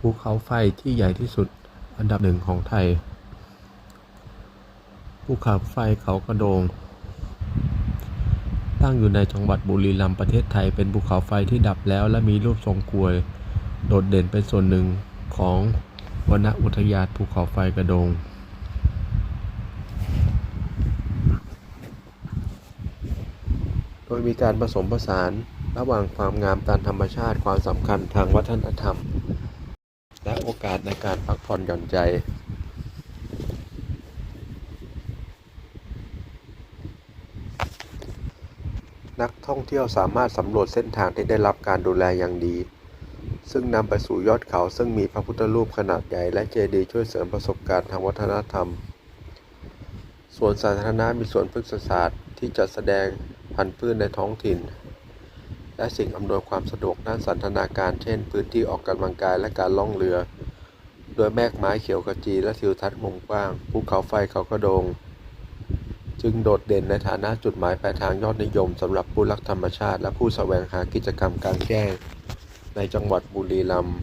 ภูเขาไฟที่ใหญ่ที่สุดอันดับหนึ่งของไทย ภูเขาไฟเขากระโดง ตั้งอยู่ในจังหวัดบุรีรัมย์ประเทศไทย เป็นภูเขาไฟที่ดับแล้วและมีรูปทรงกลวย โดดเด่นเป็นส่วนหนึ่งของวนอุทยานภูเขาไฟกระโดง โดยมีการผสมผสานระหว่างความงามตามธรรมชาติความสำคัญทางวัฒนธรรม โอกาสในการพักผ่อนหย่อนใจนักท่องเที่ยวสามารถสำรวจเส้นทางที่ได้รับการดูแลอย่างดี ซึ่งนำไปสู่ยอดเขาซึ่งมีพระพุทธรูปขนาดใหญ่และเจดีย์ช่วยเสริมประสบการณ์ทางวัฒนธรรมส่วนสาธารณะมีสวนพฤกษศาสตร์ที่จัดแสดงพันธุ์พืชในท้องถิ่น และสิ่งอำนวยความสะดวกด้านสันทนาการ เช่น พื้นที่ออกกำลังกายและการล่องเรือ โดยแมกไม้เขียวขจีและทิวทัศน์มุมกว้างภูเขาไฟเขากระโดง จึงโดดเด่นในฐานะจุดหมายปลายทางยอดนิยมสำหรับผู้รักธรรมชาติ และผู้แสวงหากิจกรรมกลางแจ้ง ในจังหวัดบุรีรัมย์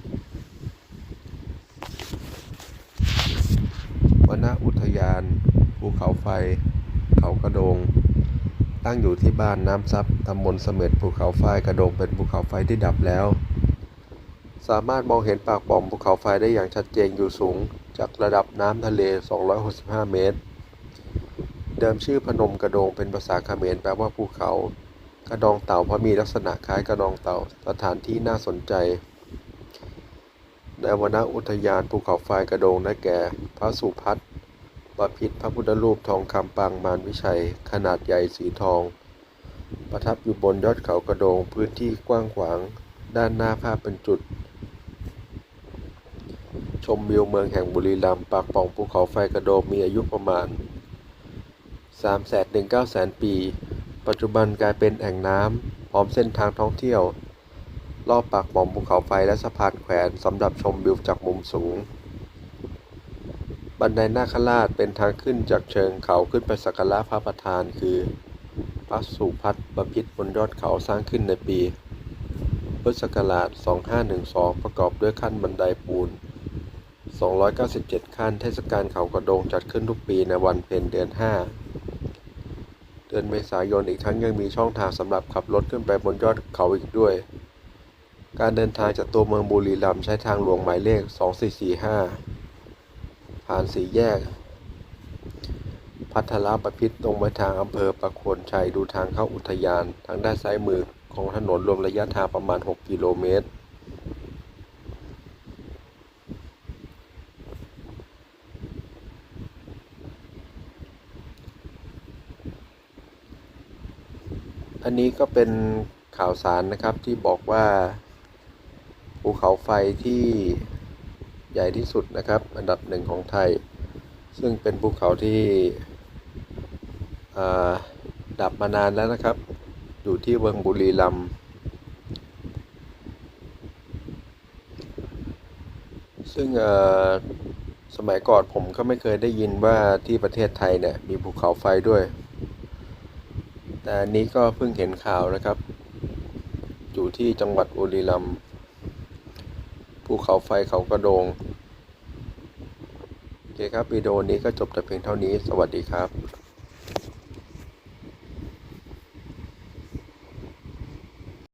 วนอุทยาน ภูเขาไฟ เขากระโดง ตั้งอยู่ที่บ้านน้ำซับตำบลเสม็ดภูเขาไฟกระโดงเป็นภูเขาไฟที่ดับแล้ว สามารถมองเห็นปากปล่องภูเขาไฟได้อย่างชัดเจนอยู่สูง จากระดับน้ำทะเล 265 เมตร เดิมชื่อพนมกระโดงเป็นภาษาเขมรแปลว่าภูเขา กระดองเต่าเพราะมีลักษณะคล้ายกระดองเต่าสถานที่น่าสนใจในวนอุทยานภูเขาไฟกระโดงได้แก่ พระสุพัฒน์ บพิตรพระพุทธรูปทองคำปางมารวิชัย ขนาดใหญ่สีทอง ประทับอยู่บนยอดเขากระโดงพื้นที่กว้างขวาง ด้านหน้าภาพเป็นจุด ชมวิวเมืองแห่งบุรีรัมย์ปากป่องภูเขาไฟกระโดงมีอายุประมาณ3 9 0 0 0 0ปี ปัจจุบันกลายเป็นแอ่งน้ำพร้อมเส้นทางท่องเที่ยว รอบปากป่องภูเขาไฟและสะพานแขวนสำหรับชมวิวจากมุมสูง บันไดนาคราชเป็นทางขึ้นจากเชิงเขาขึ้นไปสักการะพระประธานคือพระสุพัฒน์บพิตรบนยอดเขาสร้างขึ้นในปีพุทธศักราช 2512 ประกอบด้วยขั้นบันไดปูน 297 ขั้นเทศกาลเขากระโดงจัดขึ้นทุกปีในวันเพ็ญเดือน 5 เดือนเมษายนอีกทั้งยังมีช่องทางสำหรับขับรถขึ้นไปบนยอดเขาอีกด้วย การเดินทางจากตัวเมืองบุรีรัมย์ใช้ทางหลวงหมายเลข 2445 ผ่านสี่แยก พัทรประพิษตรงไปทางอำเภอประโคนชัยดูทางเข้าอุทยาน ทางด้านซ้ายมือของถนนรวมระยะทางประมาณ 6 กิโลเมตรอันนี้ก็เป็นข่าวสารนะครับที่บอกว่าภูเขาไฟที่ ใหญ่ที่สุดนะครับ อันดับหนึ่งของไทย ซึ่งเป็นภูเขาที่ดับมานานแล้วนะครับ อยู่ที่เมืองบุรีรัมย์ซึ่งสมัยก่อนผมก็ไม่เคยได้ยินว่าที่ประเทศไทยเนี่ยมีภูเขาไฟด้วย แต่อันนี้ก็เพิ่งเห็นข่าวนะครับ อยู่ที่จังหวัดบุรีรัมย์ภูเขาไฟเขากระโดง โอเคครับวิดีโอนี้ก็จบแต่เพียงเท่านี้ สวัสดีครับ